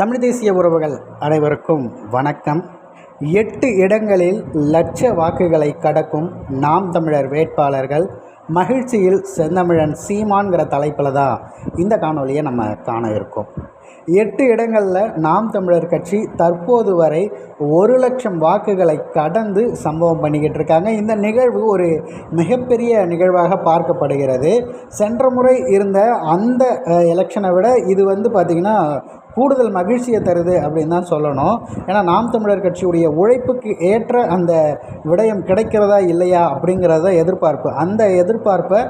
தமிழ் தேசிய உறவுகள் அனைவருக்கும் வணக்கம். எட்டு இடங்களில் லட்ச வாக்குகளை கடக்கும் நாம் தமிழர் வேட்பாளர்கள் மகிழ்ச்சியில் செந்தமிழன் சீமான்கிற தலைப்பில் தான் இந்த காணொலியை நம்ம காண இருக்கோம். எட்டு இடங்களில் நாம் தமிழர் கட்சி தற்போது வரை ஒரு லட்சம் வாக்குகளை கடந்து சம்பவம் பண்ணிக்கிட்டு இருக்காங்க. இந்த நிகழ்வு ஒரு மிகப்பெரிய நிகழ்வாக பார்க்கப்படுகிறது. சென்ற முறை இருந்த அந்த எலெக்ஷனை விட இது வந்து பார்த்திங்கன்னா கூடுதல் மகிழ்ச்சியை தருது அப்படின்னு தான் சொல்லணும். ஏன்னா நாம் தமிழர் கட்சியுடைய உழைப்புக்கு ஏற்ற அந்த விடயம் கிடைக்கிறதா இல்லையா அப்படிங்கிறத எதிர்பார்ப்பு. அந்த எதிர்பார்ப்பை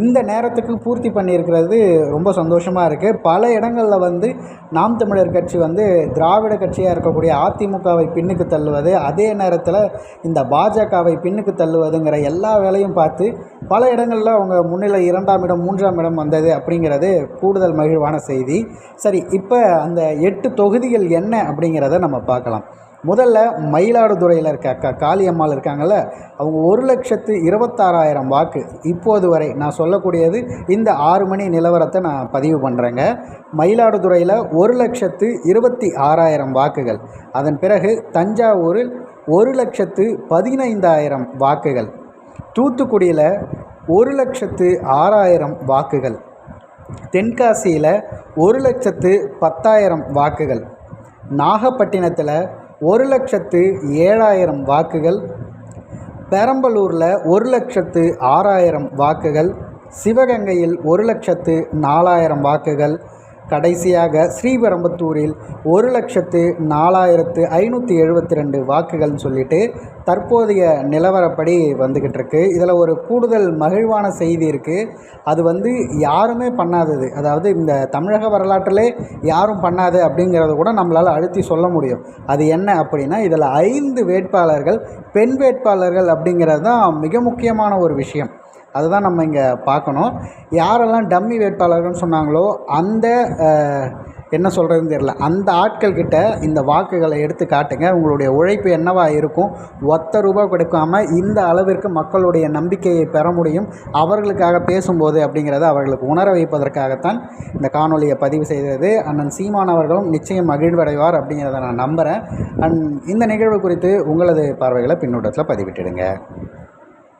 இந்த நேரத்துக்கு பூர்த்தி பண்ணியிருக்கிறது ரொம்ப சந்தோஷமாக இருக்குது பல இடங்களில் வந்து நாம் தமிழர் கட்சி வந்து திராவிட கட்சியாக இருக்கக்கூடிய அதிமுகவை பின்னுக்கு தள்ளுவது அதே நேரத்தில் இந்த பாஜகவை பின்னுக்கு தள்ளுவதுங்கிற எல்லா வேலையும் பார்த்து பல இடங்களில் அவங்க முன்னிலை இரண்டாம் இடம் மூன்றாம் இடம் வந்தது அப்படிங்கிறது கூடுதல் மகிழ்வான செய்தி. சரி இப்போ அந்த எட்டு தொகுதிகள் என்ன அப்படிங்கிறத நம்ம பார்க்கலாம். முதல்ல மயிலாடுதுறையில் இருக்க அக்கா காளியம்மாள் இருக்காங்கள்ல அவங்க ஒரு லட்சத்து இருபத்தாறாயிரம் வாக்கு. இப்போது வரை நான் சொல்லக்கூடியது இந்த ஆறு மணி நிலவரத்தை நான் பதிவு பண்ணுறேங்க மயிலாடுதுறையில் ஒரு லட்சத்து இருபத்தி ஆறாயிரம் வாக்குகள். அதன் பிறகு தஞ்சாவூரில் ஒரு லட்சத்து பதினைந்தாயிரம் வாக்குகள். தூத்துக்குடியில் ஒரு லட்சத்து ஆறாயிரம் வாக்குகள். தென்காசியில் ஒரு லட்சத்து பத்தாயிரம் வாக்குகள். நாகப்பட்டினத்தில் ஒரு லட்சத்து ஏழாயிரம் வாக்குகள். பெரம்பலூரில் ஒரு லட்சத்து ஆறாயிரம் வாக்குகள். சிவகங்கையில் ஒரு லட்சத்து நாலாயிரம் வாக்குகள். கடைசியாக ஸ்ரீபெரம்பத்தூரில் ஒரு லட்சத்து நாலாயிரத்து ஐநூற்றி எழுபத்தி ரெண்டு வாக்குகள்னு சொல்லிட்டு தற்போதைய நிலவரப்படி வந்துக்கிட்டு இருக்கு இதில் ஒரு கூடுதல் மகிழ்வான செய்தி இருக்குது அது வந்து யாருமே பண்ணாதது. அதாவது இந்த தமிழக வரலாற்றிலே யாரும் பண்ணாது அப்படிங்கிறத கூட நம்மளால் அழுத்தி சொல்ல முடியும். அது என்ன அப்படின்னா இதில் ஐந்து வேட்பாளர்கள் பெண் வேட்பாளர்கள் அப்படிங்கிறது தான் மிக முக்கியமான ஒரு விஷயம். அதுதான் நம்ம இங்கே பார்க்கணும். யாரெல்லாம் டம்மி வேட்பாளர்கள்னு சொன்னாங்களோ அந்த என்ன சொல்கிறதுன்னு தெரியல. அந்த ஆட்கள்கிட்ட இந்த வாக்குகளை எடுத்து காட்டுங்க. உங்களுடைய உழைப்பு என்னவாக இருக்கும்? ஒத்த ரூபா கொடுக்காமல் இந்த அளவிற்கு மக்களுடைய நம்பிக்கையை பெற முடியும். அவர்களுக்காக பேசும்போது அப்படிங்கிறத அவர்களுக்கு உணர வைப்பதற்காகத்தான் இந்த காணொலியை பதிவு செய்தது. அண்ணன் சீமான் அவர்களும் நிச்சயம் மகிழ்வடைவார் அப்படிங்கிறத நான் நம்புகிறேன் அண்ட் இந்த நிகழ்வு குறித்து உங்களது பார்வைகளை பின்னூட்டத்தில் பதிவிட்டுடுங்க.